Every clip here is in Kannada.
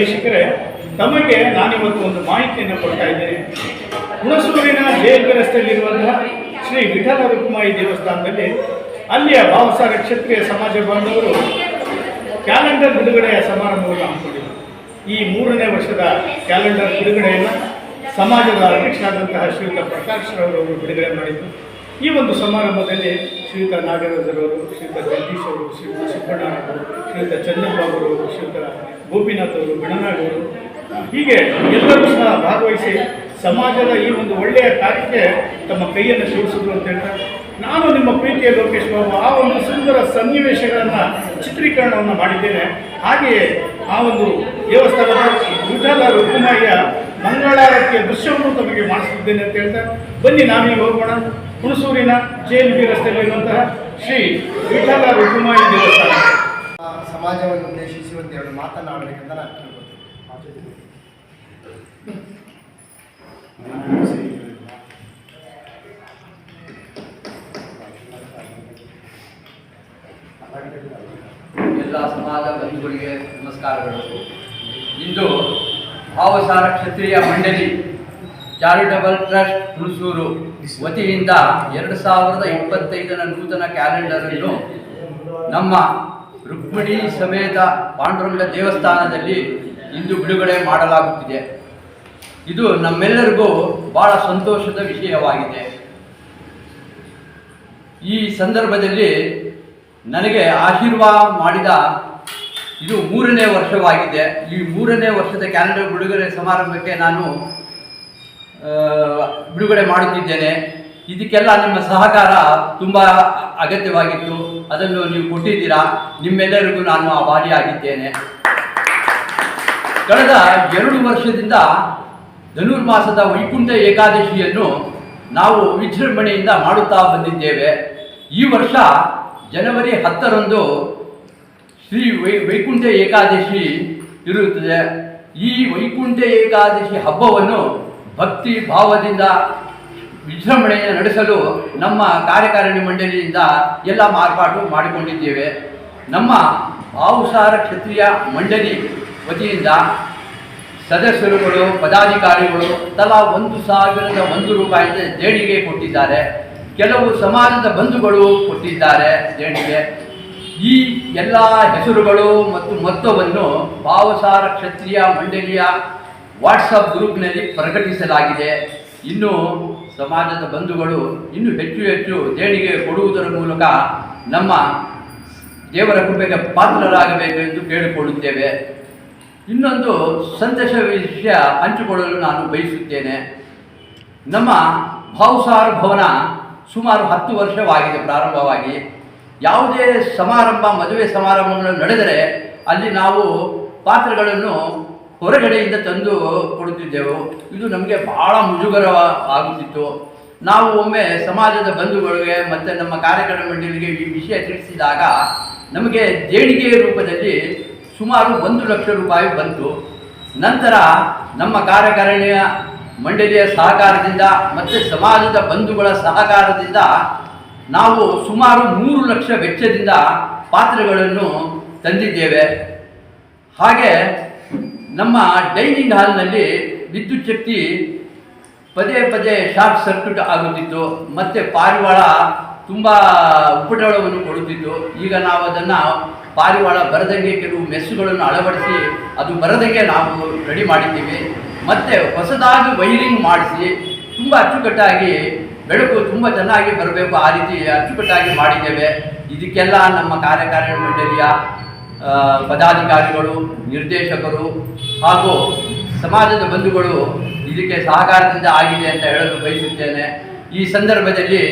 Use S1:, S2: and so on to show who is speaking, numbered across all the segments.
S1: ನಿರ್ದೇಶಕರೇ ತಮಗೆ ನಾನಿವತ್ತು ಒಂದು ಮಾಹಿತಿಯನ್ನು ಕೊಡ್ತಾ ಇದ್ದೇನೆ. ಹುಣಸೂರಿನ ಜೆಎಲ್ಬಿ ರಸ್ತೆಯಲ್ಲಿರುವಂತಹ ಶ್ರೀ ವಿಠಲ ರುಕ್ಮಾಯಿ ದೇವಸ್ಥಾನದಲ್ಲಿ ಅಲ್ಲಿಯ ಭಾವಸಾರ ಕ್ಷತ್ರಿಯ ಸಮಾಜ ಬಾಂಧವರು ಕ್ಯಾಲೆಂಡರ್ ಬಿಡುಗಡೆಯ ಸಮಾರಂಭವನ್ನು ಹಮ್ಮಿಕೊಂಡಿದ್ದರು. ಈ ಮೂರನೇ ವರ್ಷದ ಕ್ಯಾಲೆಂಡರ್ ಬಿಡುಗಡೆಯನ್ನು ಸಮಾಜದ ಅಧ್ಯಕ್ಷರಾದಂತಹ ಶ್ರೀಯುತ ಪ್ರಕಾಶ್ ರವರವರು ಬಿಡುಗಡೆ ಮಾಡಿದ್ದು. ಈ ಒಂದು ಸಮಾರಂಭದಲ್ಲಿ ಶ್ರೀಯುತ ನಾಗರಾಜರವರು ಶ್ರೀಯುತ ಜಗದೀಶ್ ಅವರು ಶ್ರೀಯುತ ಸುಬ್ಬಣ್ಣವರು ಶ್ರೀಯುತ ಚಂದ್ರಬಾಬು ಅವರು ಶ್ರೀಯುತ ಗೋಪಿನಾಥ್ ಅವರು ಹೀಗೆ ಎಲ್ಲರೂ ಸಹ ಭಾಗವಹಿಸಿ ಸಮಾಜದ ಈ ಒಂದು ಒಳ್ಳೆಯ ಕಾರ್ಯಕ್ಕೆ ತಮ್ಮ ಕೈಯನ್ನು ಜೋಡಿಸಿದ್ರು ಅಂತ ಹೇಳ್ತಾರೆ. ನಾನು ನಿಮ್ಮ ಪ್ರೀತಿಯ ಲೋಕೇಶ್ ಬಾಬು, ಆ ಒಂದು ಸುಂದರ ಸನ್ನಿವೇಶಗಳನ್ನು ಚಿತ್ರೀಕರಣವನ್ನು ಮಾಡಿದ್ದೇನೆ. ಹಾಗೆಯೇ ಆ ಒಂದು ದೇವಸ್ಥಾನದ ವಿಠಲ ರುಕ್ಮಾಯಿಯ ಮಂಗಳಾರತಿಯ ದೃಶ್ಯವನ್ನು ತಮಗೆ ಮಾಡಿಸುತ್ತಿದ್ದೇನೆ ಅಂತ ಹೇಳ್ತಾರೆ. ಬನ್ನಿ, ನಾವೀಗ ಹೋಗೋಣ. ಹುಣಸೂರಿನ ಜೆ ಎಲ್ ಬಿ ರಸ್ತೆಯಲ್ಲಿರುವಂತಹ ಶ್ರೀ ವಿಠಲ ರುಕುಮಾಯಿ ದೇವಸ್ಥಾನ.
S2: ಸಮಾಜವನ್ನು ಉದ್ದೇಶಿಸಿ ಮಾತನ್ನು ಮಾತನಾಡಬೇಕಂತ ನಾನು ಕೇಳ್ಕೊತೀನಿ.
S3: ಎಲ್ಲ ಸಮಾಜ ಬಂಧುಗಳಿಗೆ ನಮಸ್ಕಾರಗಳು. ಇಂದು ಭಾವಸಾರ ಕ್ಷತ್ರಿಯ ಮಂಡಳಿ ಚಾರಿಟಬಲ್ ಟ್ರಸ್ಟ್ ಹುಣಸೂರು ವತಿಯಿಂದ ಎರಡು ಸಾವಿರದ ಇಪ್ಪತ್ತೈದರ ನೂತನ ಕ್ಯಾಲೆಂಡರನ್ನು ನಮ್ಮ ರುಕ್ಮಿಣಿ ಸಮೇತ ಪಾಂಡುರಂಗ ದೇವಸ್ಥಾನದಲ್ಲಿ ಇಂದು ಬಿಡುಗಡೆ ಮಾಡಲಾಗುತ್ತಿದೆ. ಇದು ನಮ್ಮೆಲ್ಲರಿಗೂ ಬಹಳ ಸಂತೋಷದ ವಿಷಯವಾಗಿದೆ. ಈ ಸಂದರ್ಭದಲ್ಲಿ ನನಗೆ ಆಶೀರ್ವಾದ ಮಾಡಿದ ಇದು ಮೂರನೇ ವರ್ಷವಾಗಿದೆ. ಈ ಮೂರನೇ ವರ್ಷದ ಕ್ಯಾಲೆಂಡರ್ ಬಿಡುಗಡೆ ಸಮಾರಂಭಕ್ಕೆ ನಾನು ಬಿಡುಗಡೆ ಮಾಡುತ್ತಿದ್ದೇನೆ. ಇದಕ್ಕೆಲ್ಲ ನಿಮ್ಮ ಸಹಕಾರ ತುಂಬ ಅಗತ್ಯವಾಗಿತ್ತು. ಅದನ್ನು ನೀವು ಕೊಟ್ಟಿದ್ದೀರಾ. ನಿಮ್ಮೆಲ್ಲರಿಗೂ ನಾನು ಆಭಾರಿಯಾಗಿದ್ದೇನೆ. ಕಳೆದ ಎರಡು ವರ್ಷದಿಂದ ಧನುರ್ಮಾಸದ ವೈಕುಂಠ ಏಕಾದಶಿಯನ್ನು ನಾವು ವಿಜೃಂಭಣೆಯಿಂದ ಮಾಡುತ್ತಾ ಬಂದಿದ್ದೇವೆ. ಈ ವರ್ಷ ಜನವರಿ ಹತ್ತರಂದು ಶ್ರೀ ವೈ, ವೈಕುಂಠ ಏಕಾದಶಿ ಇರುತ್ತದೆ. ಈ ವೈಕುಂಠ ಏಕಾದಶಿ ಹಬ್ಬವನ್ನು ಭಕ್ತಿ ಭಾವದಿಂದ ವಿಜೃಂಭಣೆಯನ್ನು ನಡೆಸಲು ನಮ್ಮ ಕಾರ್ಯಕಾರಿಣಿ ಮಂಡಳಿಯಿಂದ ಎಲ್ಲ ಮಾರ್ಪಾಟು ಮಾಡಿಕೊಂಡಿದ್ದೇವೆ. ನಮ್ಮ ಭಾವುಸಾರ ಕ್ಷತ್ರಿಯ ಮಂಡಳಿ ವತಿಯಿಂದ ಸದಸ್ಯರುಗಳು, ಪದಾಧಿಕಾರಿಗಳು ತಲಾ ಒಂದು ಸಾವಿರದ ಒಂದು ರೂಪಾಯಿ ದೇಣಿಗೆ ಕೊಟ್ಟಿದ್ದಾರೆ. ಕೆಲವು ಸಮಾಜದ ಬಂಧುಗಳು ಕೊಟ್ಟಿದ್ದಾರೆ ದೇಣಿಗೆ. ಈ ಎಲ್ಲ ಹೆಸರುಗಳು ಮತ್ತು ಮೊತ್ತವನ್ನು ಭಾವಸಾರ ಕ್ಷತ್ರಿಯ ಮಂಡಳಿಯ ವಾಟ್ಸಪ್ ಗ್ರೂಪ್ನಲ್ಲಿ ಪ್ರಕಟಿಸಲಾಗಿದೆ. ಇನ್ನು ಸಮಾಜದ ಬಂಧುಗಳು ಇನ್ನೂ ಹೆಚ್ಚು ಹೆಚ್ಚು ದೇಣಿಗೆ ಕೊಡುವುದರ ಮೂಲಕ ನಮ್ಮ ದೇವರ ಕೃಪೆಗೆ ಪಾತ್ರರಾಗಬೇಕು ಎಂದು ಕೇಳಿಕೊಳ್ಳುತ್ತೇವೆ. ಇನ್ನೊಂದು ಸಂದೇಶ ವಿಷಯ ಹಂಚಿಕೊಳ್ಳಲು ನಾನು ಬಯಸುತ್ತೇನೆ. ನಮ್ಮ ಭಾವುಸಾರ ಭವನ ಸುಮಾರು ಹತ್ತು ವರ್ಷವಾಗಿದೆ ಪ್ರಾರಂಭವಾಗಿ. ಯಾವುದೇ ಸಮಾರಂಭ, ಮದುವೆ ಸಮಾರಂಭಗಳು ನಡೆದರೆ ಅಲ್ಲಿ ನಾವು ಪಾತ್ರಗಳನ್ನು ಹೊರಗಡೆಯಿಂದ ತಂದು ಕೊಡುತ್ತಿದ್ದೆವು. ಇದು ನಮಗೆ ಬಹಳ ಮುಜುಗರ ಆಗುತ್ತಿತ್ತು ನಾವು ಒಮ್ಮೆ ಸಮಾಜದ ಬಂಧುಗಳಿಗೆ ಮತ್ತು ನಮ್ಮ ಕಾರ್ಯಕ್ರಮ ಮಂಡಳಿಗೆ ಈ ವಿಷಯ ತಿಳಿಸಿದಾಗ ನಮಗೆ ದೇಣಿಗೆ ರೂಪದಲ್ಲಿ ಸುಮಾರು ಒಂದು ಲಕ್ಷ ರೂಪಾಯಿ ಬಂತು. ನಂತರ ನಮ್ಮ ಕಾರ್ಯಕಾರಿಣಿಯ ಮಂಡಳಿಯ ಸಹಕಾರದಿಂದ ಮತ್ತು ಸಮಾಜದ ಬಂಧುಗಳ ಸಹಕಾರದಿಂದ ನಾವು ಸುಮಾರು ಮೂರು ಲಕ್ಷ ವೆಚ್ಚದಿಂದ ಪಾತ್ರಗಳನ್ನು ತಂದಿದ್ದೇವೆ. ಹಾಗೆ ನಮ್ಮ ಡೈನಿಂಗ್ ಹಾಲ್ನಲ್ಲಿ ವಿದ್ಯುತ್ ಶಕ್ತಿ ಪದೇ ಪದೇ ಶಾರ್ಟ್ ಸರ್ಕ್ಯೂಟ್ ಆಗುತ್ತಿತ್ತು, ಮತ್ತು ಪಾರಿವಾಳ ತುಂಬ ಉಪಟಳವನ್ನು ಕೊಡುತ್ತಿತ್ತು. ಈಗ ನಾವು ಅದನ್ನು ಪಾರಿವಾಳ ಬರದಂಗೆ ಕೆಲವು ಮೆಸ್ಸುಗಳನ್ನು ಅಳವಡಿಸಿ ಅದು ಬರದಂಗೆ ನಾವು ರೆಡಿ ಮಾಡಿದ್ದೀವಿ. ಮತ್ತು ಹೊಸದಾಗಿ ವೈರಿಂಗ್ ಮಾಡಿಸಿ, ತುಂಬ ಅಚ್ಚುಕಟ್ಟಾಗಿ ಬೆಳಕು ತುಂಬ ಚೆನ್ನಾಗಿ ಬರಬೇಕು. ಆ ರೀತಿ ಅಚ್ಚುಕಟ್ಟಾಗಿ ಮಾಡಿದ್ದೇವೆ. ಇದಕ್ಕೆಲ್ಲ ನಮ್ಮ ಕಾರ್ಯಕಾರಿಣಿ ಮಂಡಳಿಯ ಪದಾಧಿಕಾರಿಗಳು, ನಿರ್ದೇಶಕರು ಹಾಗೂ ಸಮಾಜದ ಬಂಧುಗಳು ಇದಕ್ಕೆ ಸಹಕಾರದಿಂದ ಆಗಿದೆ ಅಂತ ಹೇಳಲು ಬಯಸುತ್ತೇನೆ. ಈ ಸಂದರ್ಭದಲ್ಲಿ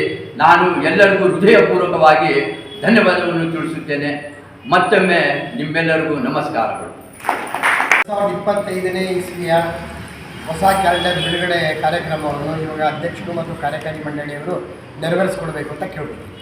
S3: ನಾನು ಎಲ್ಲರಿಗೂ ಹೃದಯಪೂರ್ವಕವಾಗಿ ಧನ್ಯವಾದವನ್ನು ತಿಳಿಸುತ್ತೇನೆ. ಮತ್ತೊಮ್ಮೆ ನಿಮ್ಮೆಲ್ಲರಿಗೂ ನಮಸ್ಕಾರಗಳು.
S2: ಸಾವಿರದ ಇಪ್ಪತ್ತೈದನೇ ಇಸ್ವಿಯ ಹೊಸ ಕ್ಯಾಲೆಂಡರ್ ಬಿಡುಗಡೆ ಕಾರ್ಯಕ್ರಮವನ್ನು ಇವಾಗ ಅಧ್ಯಕ್ಷರು ಮತ್ತು ಕಾರ್ಯಕಾರಿ ಮಂಡಳಿಯವರು ನೆರವೇರಿಸ್ಕೊಡ್ಬೇಕು ಅಂತ ಕೇಳ್ತೀನಿ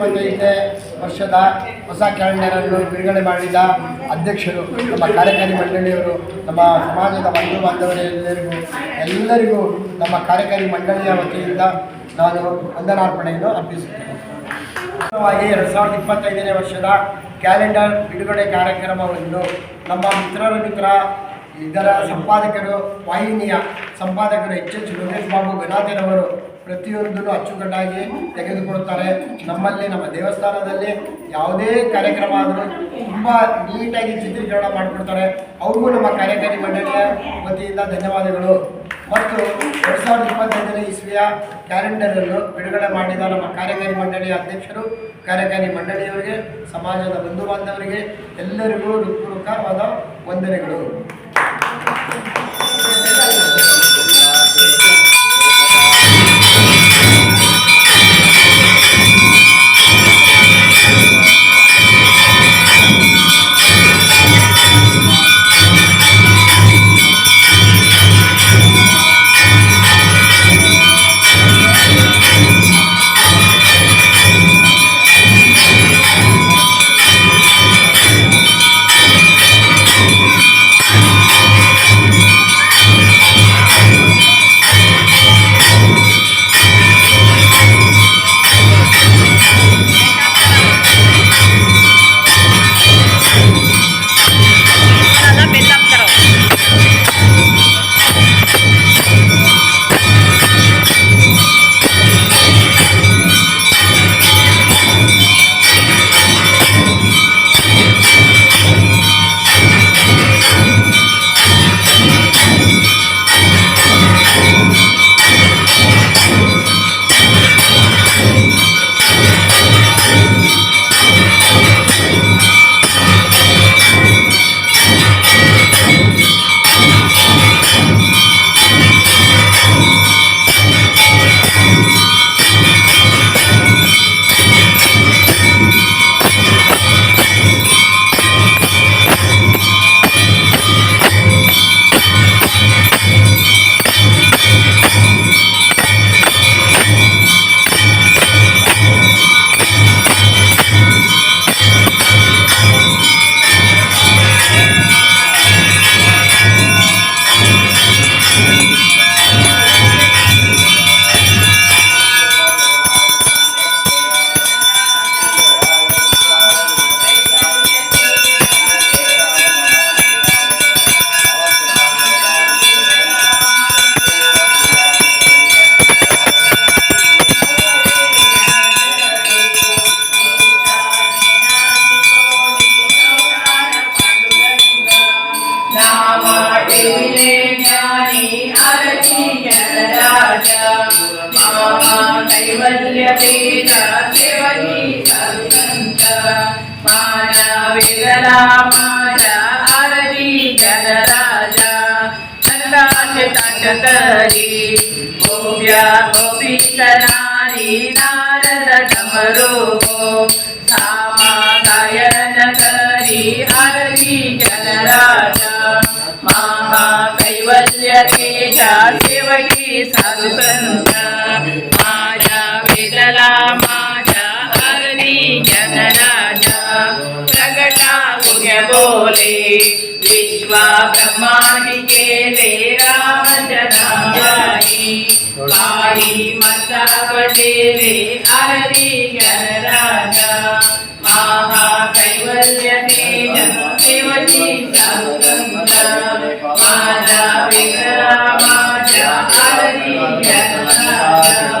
S2: ಇಪ್ಪತ್ತೈದನೇ ವರ್ಷದ ಹೊಸ ಕ್ಯಾಲೆಂಡರನ್ನು ಬಿಡುಗಡೆ ಮಾಡಿದ ಅಧ್ಯಕ್ಷರು, ನಮ್ಮ ಕಾರ್ಯಕಾರಿ ಮಂಡಳಿಯವರು, ನಮ್ಮ ಸಮಾಜದ ಬಂಧು ಬಾಂಧವರೆಲ್ಲರಿಗೂ ಎಲ್ಲರಿಗೂ ನಮ್ಮ ಕಾರ್ಯಕಾರಿ ಮಂಡಳಿಯ ವತಿಯಿಂದ ನಾನು ವಂದನಾರ್ಪಣೆಯನ್ನು ಅರ್ಪಿಸುತ್ತೇನೆ. ಎರಡು ಸಾವಿರದ ಇಪ್ಪತ್ತೈದನೇ ವರ್ಷದ ಕ್ಯಾಲೆಂಡರ್ ಬಿಡುಗಡೆ ಕಾರ್ಯಕ್ರಮವನ್ನು ನಮ್ಮ ಮಿತ್ರರ ಮಿತ್ರ ಇದರ ಸಂಪಾದಕರು, ವಾಹಿನಿಯ ಸಂಪಾದಕರು ಎಚ್ ಎಚ್ ಲೋಕೇಶ್ ಬಾಬು ಪ್ರತಿಯೊಂದನ್ನು ಅಚ್ಚುಕಟ್ಟಾಗಿ ತೆಗೆದುಕೊಳ್ಳುತ್ತಾರೆ ನಮ್ಮಲ್ಲಿ, ನಮ್ಮ ದೇವಸ್ಥಾನದಲ್ಲಿ ಯಾವುದೇ ಕಾರ್ಯಕ್ರಮ ಆದರೂ ತುಂಬ ನೀಟಾಗಿ ಚಿತ್ರೀಕರಣ ಮಾಡಿಕೊಡ್ತಾರೆ. ಅವ್ರಿಗೂ ನಮ್ಮ ಕಾರ್ಯಕಾರಿ ಮಂಡಳಿಯ ವತಿಯಿಂದ ಧನ್ಯವಾದಗಳು. ಮತ್ತು ಎರಡು ಸಾವಿರದ ಇಪ್ಪತ್ತೈದನೇ ಇಸ್ವಿಯ ಕ್ಯಾಲೆಂಡರನ್ನು ಬಿಡುಗಡೆ ಮಾಡಿದ ನಮ್ಮ ಕಾರ್ಯಕಾರಿ ಮಂಡಳಿಯ ಅಧ್ಯಕ್ಷರು, ಕಾರ್ಯಕಾರಿ ಮಂಡಳಿಯವರಿಗೆ, ಸಮಾಜದ ಬಂಧು ಬಾಂಧವರಿಗೆ ಎಲ್ಲರಿಗೂ ಹೃತ್ಪೂರ್ವಕವಾದ ವಂದನೆಗಳು.
S4: कैवल्यवेदादेवनी सन्त माना विरला माना आरदी गणराजा तकतरी गोव्या गोविन्द नारी नारद समरूपो सामा गायन करी आरदी गणराजा महा कैवल्य तेजा सेवगी साधु संत। विश्वा ब्रह्मांडिके वेरामचनावाणी पाणी मसापटे वे हरि गणराजा महाकैवल्य तेन शिवजी सर्वगंगा माता विकरामा हरि गणराजा